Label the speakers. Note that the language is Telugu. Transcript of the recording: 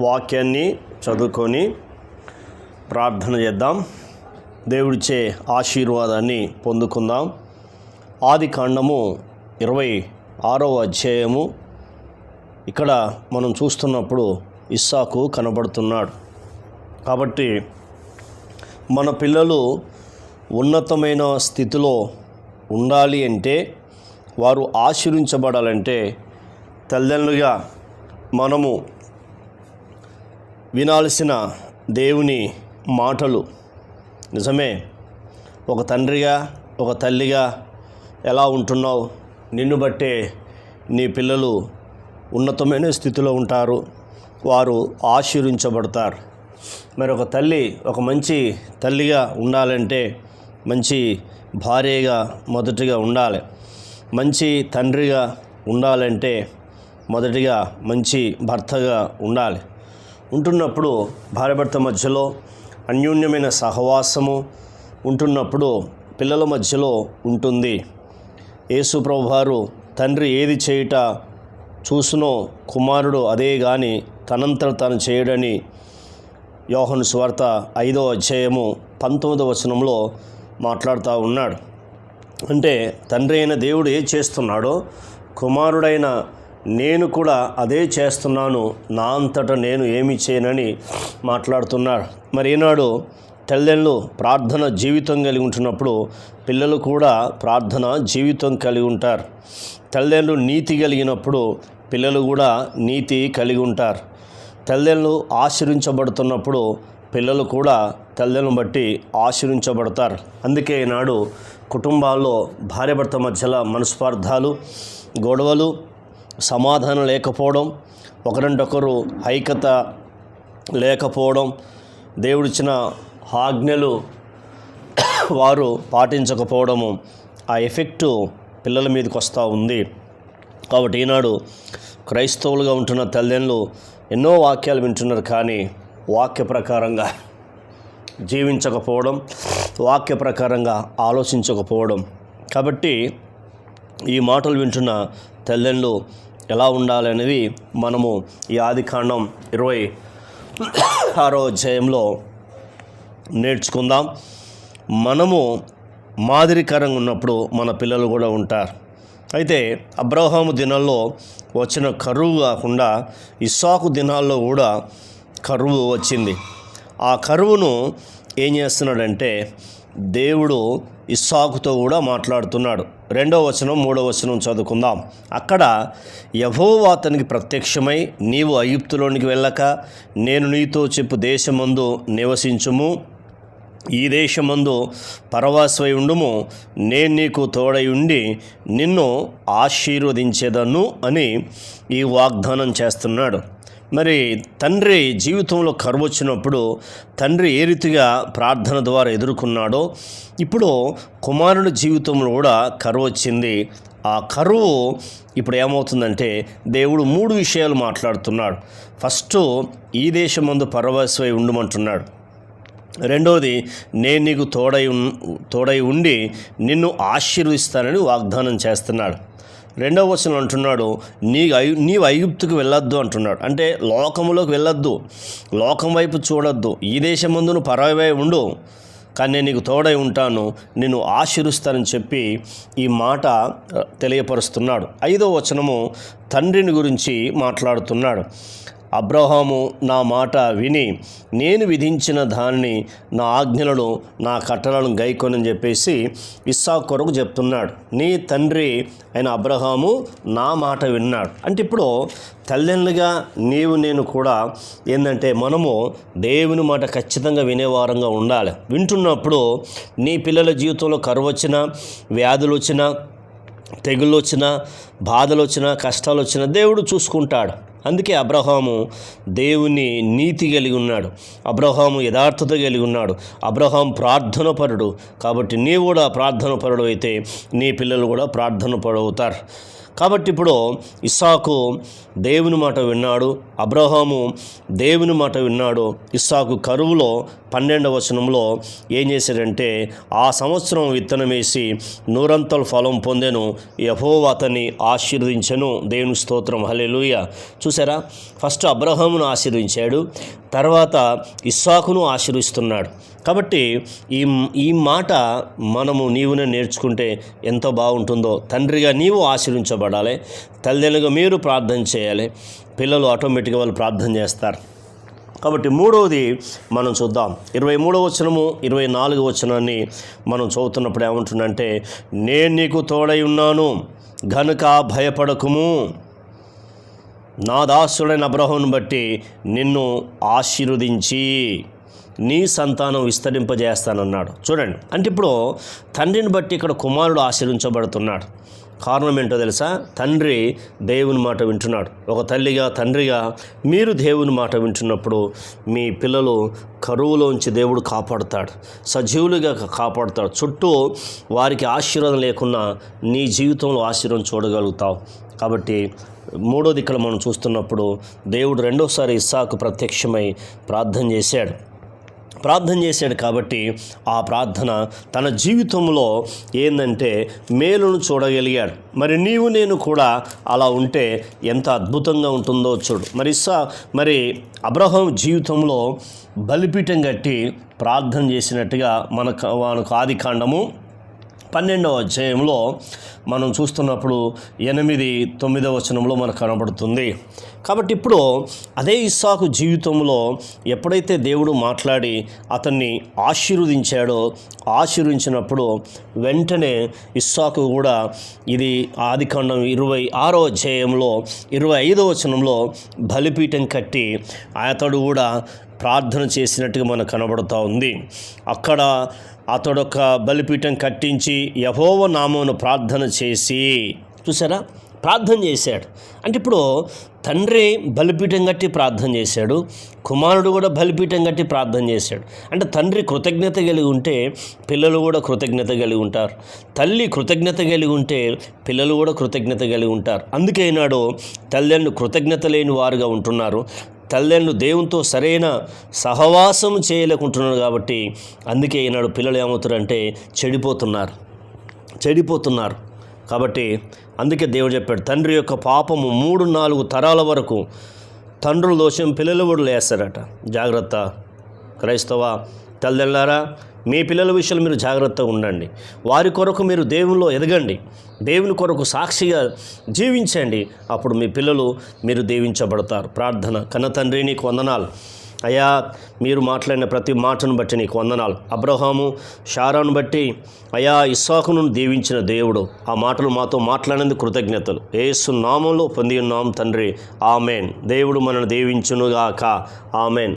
Speaker 1: వాక్యాన్ని చదువుకొని ప్రార్థన చేద్దాం. దేవుడిచే ఆశీర్వాదాన్ని పొందుకుందాం. ఆది కాండము ఇరవై ఆరవ అధ్యాయము. ఇక్కడ మనం చూస్తున్నప్పుడు ఇస్సాకు కనబడుతున్నాడు. కాబట్టి మన పిల్లలు ఉన్నతమైన స్థితిలో ఉండాలి అంటే వారు ఆశీర్వించబడాలంటే తల్లిదండ్రులుగా మనము వినాల్సిన దేవుని మాటలు. నిజమే ఒక తండ్రిగా ఒక తల్లిగా ఎలా ఉంటున్నావు? నిన్ను బట్టే నీ పిల్లలు ఉన్నతమైన స్థితిలో ఉంటారు. వారు ఆశీర్వించబడతారు. మరి ఒక తల్లి ఒక మంచి తల్లిగా ఉండాలంటే మంచి భార్యగా మొదటిగా ఉండాలి. మంచి తండ్రిగా ఉండాలంటే మొదటిగా మంచి భర్తగా ఉండాలి. ఉంటున్నప్పుడు భార్యాభర్త మధ్యలో అన్యోన్యమైన సహవాసము ఉంటున్నప్పుడు పిల్లల మధ్యలో ఉంటుంది. యేసుప్రభు వారు తండ్రి ఏది చేయుట చూసునో కుమారుడు అదే గాని తనంతట తాను చేయడని యోహను స్వార్త ఐదో అధ్యాయము పంతొమ్మిదో వచనంలో మాట్లాడుతూ ఉన్నాడు. అంటే తండ్రి అయిన దేవుడు ఏం చేస్తున్నాడో కుమారుడైన నేను కూడా అదే చేస్తున్నాను. నా అంతటా నేను ఏమి చేయనని మాట్లాడుతున్నాడు. మరి ఈనాడు తల్లిదండ్రులు ప్రార్థన జీవితం కలిగి ఉంటున్నప్పుడు పిల్లలు కూడా ప్రార్థన జీవితం కలిగి ఉంటారు. తల్లిదండ్రులు నీతి కలిగినప్పుడు పిల్లలు కూడా నీతి కలిగి ఉంటారు. తల్లిదండ్రులు ఆశ్రయించబడుతున్నప్పుడు పిల్లలు కూడా తల్లిదండ్రులను బట్టి ఆశ్రయించబడతారు అందుకే ఈనాడు కుటుంబాల్లో భార్యాభర్త మధ్యలో మనస్పార్థాలు గొడవలు సమాధానం లేకపోవడం ఒకరింటొకరు ఐక్యత లేకపోవడం దేవుడిచ్చిన ఆజ్ఞలు వారు పాటించకపోవడము ఆ ఎఫెక్టు పిల్లల మీదకి వస్తూ ఉంది. కాబట్టి ఈనాడు క్రైస్తవులుగా ఉంటున్న తల్లిదండ్రులు ఎన్నో వాక్యాలు వింటున్నారు కానీ వాక్య ప్రకారంగా జీవించకపోవడం వాక్య ప్రకారంగా ఆలోచించకపోవడం. కాబట్టి ఈ మాటలు వింటున్న తల్లిదండ్రులు ఎలా ఉండాలి అనేది మనము ఈ ఆది కాండం ఇరవై ఆరో అధ్యాయంలో నేర్చుకుందాం. మనము మాదిరికరంగా ఉన్నప్పుడు మన పిల్లలు కూడా ఉంటారు. అయితే అబ్రహాము దినాల్లో వచ్చిన కరువు కాకుండా ఇస్సాకు దినాల్లో కూడా కరువు వచ్చింది. ఆ కరువును ఏం చేస్తున్నాడంటే దేవుడు ఇస్సాకుతో కూడా మాట్లాడుతున్నాడు. రెండో వచనం మూడో వచనం చదువుకుందాం. అక్కడ యహోవా అతనికి ప్రత్యక్షమై నీవు అయుప్తులోనికి వెళ్ళక నేను నీతో చెప్పు దేశమందు నివసించుము. ఈ దేశమందు పరవాసమై ఉండుము. నేను నీకు తోడై ఉండి నిన్ను ఆశీర్వదించేదను అని ఈ వాగ్దానం చేస్తున్నాడు. మరి తండ్రి జీవితంలో కరువు వచ్చినప్పుడు తండ్రి ఏ రీతిగా ప్రార్థన ద్వారా ఎదుర్కొన్నాడో ఇప్పుడు కుమారుడి జీవితంలో కూడా కరువు వచ్చింది. ఆ కరువు ఇప్పుడు ఏమవుతుందంటే దేవుడు మూడు విషయాలు మాట్లాడుతున్నాడు. ఫస్ట్ ఈ దేశం ముందు పరవశమై ఉండమంటున్నాడు. రెండవది నేను నీకు తోడై ఉన్- తోడై ఉండి నిన్ను ఆశీర్వదిస్తానని వాగ్దానం చేస్తున్నాడు. రెండవ వచనం అంటున్నాడు నీ అయు నీవు ఐగుప్తుకు వెళ్ళొద్దు అంటున్నాడు. అంటే లోకములోకి వెళ్ళొద్దు లోకం వైపు చూడొద్దు. ఈ దేశం ముందు నువ్వు పరవై ఉండు కానీ నేను నీకు తోడై ఉంటాను నిన్ను ఆశీరుస్తానని చెప్పి ఈ మాట తెలియపరుస్తున్నాడు. ఐదో వచనము తండ్రిని గురించి మాట్లాడుతున్నాడు. అబ్రహాము నా మాట విని నేను విధించిన దానిని నా ఆజ్ఞలను నా కట్టలను గైకొనని చెప్పేసి ఇస్సా కొరకు చెప్తున్నాడు. నీ తండ్రి అయిన అబ్రహాము నా మాట విన్నాడు. అంటే ఇప్పుడు తల్లిదండ్రులుగా నీవు నేను కూడా ఏంటంటే మనము దేవుని మాట ఖచ్చితంగా వినేవారంగా ఉండాలి. వింటున్నప్పుడు నీ పిల్లల జీవితంలో కరువు వచ్చినా వ్యాధులు వచ్చినా తెగుళ్ళు వచ్చినా బాధలు వచ్చినా కష్టాలు వచ్చినా దేవుడు చూసుకుంటాడు. అందుకే అబ్రహాము దేవుని నీతి కలిగి ఉన్నాడు. అబ్రహాము యథార్థత కలిగి ఉన్నాడు. అబ్రహాం ప్రార్థన పరుడు కాబట్టి నీవు కూడా ప్రార్థన పరుడు అయితే నీ పిల్లలు కూడా ప్రార్థన పరుడు కాబట్టి ఇప్పుడు ఇస్సాకు దేవుని మాట విన్నాడు అబ్రహాము దేవుని మాట విన్నాడు. ఇస్సాకు కరువులో పన్నెండవ వచనంలో ఏం చేశాడంటే ఆ సంవత్సరం విత్తనం వేసి నూరంతల ఫలం పొందెను యహో అతన్ని ఆశీర్వదించను. దేవుని స్తోత్రం. హలెలుయ చూసారా ఫస్ట్ అబ్రహామును ఆశీర్వించాడు తర్వాత ఇస్సాకును ఆశీర్విస్తున్నాడు కాబట్టి ఈ ఈ మాట మనము నీవునే నేర్చుకుంటే ఎంతో బాగుంటుందో. తండ్రిగా నీవు ఆశీర్వించబడాలి తల్లిదండ్రులుగా మీరు ప్రార్థన చేయాలి. పిల్లలు ఆటోమేటిక్గా వాళ్ళు ప్రార్థన చేస్తారు. కాబట్టి మూడవది మనం చూద్దాం. ఇరవై మూడవ వచనము ఇరవై నాలుగు వచనాన్ని మనం చదువుతున్నప్పుడు ఏమంటుందంటే నేను నీకు తోడై ఉన్నాను గనుక భయపడకుము. నా దాసుడైన అబ్రహంను బట్టి నిన్ను ఆశీర్వదించి నీ సంతానం విస్తరింపజేస్తానన్నాడు. చూడండి. అంటే ఇప్పుడు తండ్రిని బట్టి ఇక్కడ కుమారుడు ఆశీర్వించబడుతున్నాడు. కారణం ఏంటో తెలుసా? తండ్రి దేవుని మాట వింటున్నాడు. ఒక తల్లిగా తండ్రిగా మీరు దేవుని మాట వింటున్నప్పుడు మీ పిల్లలు కరువులోంచి దేవుడు కాపాడుతాడు. సజీవులుగా కాపాడుతాడు. చుట్టూ వారికి ఆశీర్వాదం లేకున్నా నీ జీవితంలో ఆశీర్వాదం చూడగలుగుతావు. కాబట్టి మూడోది ఇక్కడ మనం చూస్తున్నప్పుడు దేవుడు రెండోసారి ఇస్సాకు ప్రత్యక్షమై ప్రార్థన చేశాడు. ప్రార్థన చేశాడు కాబట్టి ఆ ప్రార్థన తన జీవితంలో ఏంటంటే మేలును చూడగలిగాడు. మరి నీవు నేను కూడా అలా ఉంటే ఎంత అద్భుతంగా ఉంటుందో చూడు. మరి సా మరి అబ్రహం జీవితంలో బలిపీఠం కట్టి ప్రార్థన చేసినట్టుగా మనకు మనకు ఆది కాండము పన్నెండవ అధ్యాయంలో మనం చూస్తున్నప్పుడు ఎనిమిది తొమ్మిదవ వచనంలో మనకు కనబడుతుంది. కాబట్టి ఇప్పుడు అదే ఇస్సాకు జీవితంలో ఎప్పుడైతే దేవుడు మాట్లాడి అతన్ని ఆశీర్వదించాడో ఆశీర్వించినప్పుడు వెంటనే ఇస్సాకు కూడా ఇది ఆదికాండం ఇరవై ఆరో అధ్యాయంలో ఇరవై ఐదో వచనంలో బలిపీఠం కట్టి అతడు కూడా ప్రార్థన చేసినట్టుగా మనకు కనబడుతూ ఉంది. అక్కడ అతడొక బలిపీఠం కట్టించి యహోవ నామమును ప్రార్థన చేసి చూసారా ప్రార్థన చేశాడు. అంటే ఇప్పుడు తండ్రి బలిపీఠం కట్టి ప్రార్థన చేశాడు. కుమారుడు కూడా బలిపీఠం కట్టి ప్రార్థన చేశాడు. అంటే తండ్రి కృతజ్ఞత కలిగి ఉంటే పిల్లలు కూడా కృతజ్ఞత కలిగి ఉంటారు. తల్లి కృతజ్ఞత కలిగి ఉంటే పిల్లలు కూడా కృతజ్ఞత కలిగి ఉంటారు. అందుకే ఈనాడు తల్లిదండ్రులు కృతజ్ఞత లేని వారుగా ఉంటున్నారు. తల్లిదండ్రులు దేవునితో సరైన సహవాసం చేయలేకుంటున్నారు కాబట్టి అందుకే ఈనాడు పిల్లలు ఏమవుతారంటే చెడిపోతున్నారు. చెడిపోతున్నారు. కాబట్టి అందుకే దేవుడు చెప్పాడు తండ్రి యొక్క పాపము మూడు నాలుగు తరాల వరకు తండ్రుల దోషం పిల్లలు కూడా లేస్తారట జాగ్రత్త. క్రైస్తవ తల్లిదండ్రులారా మీ పిల్లల విషయంలో మీరు జాగ్రత్తగా ఉండండి. వారి కొరకు మీరు దేవునిలో ఎదగండి. దేవుని కొరకు సాక్షిగా జీవించండి. అప్పుడు మీ పిల్లలు మీరు దీవించబడతారు. ప్రార్థన కన్న తండ్రి నీకు వందనాలు. అయ్యా మీరు మాట్లాడిన ప్రతి మాటను బట్టి నీకు వందనాలు. అబ్రహాము షారాను బట్టి అయా ఇస్సాకును దీవించిన దేవుడు. ఆ మాటలు మాతో మాట్లాడినందుకు కృతజ్ఞతలు. ఏసు నామంలో పొంది ఉన్నాం తండ్రి. ఆమెన్. దేవుడు మనను దీవించునుగాక. ఆమెన్.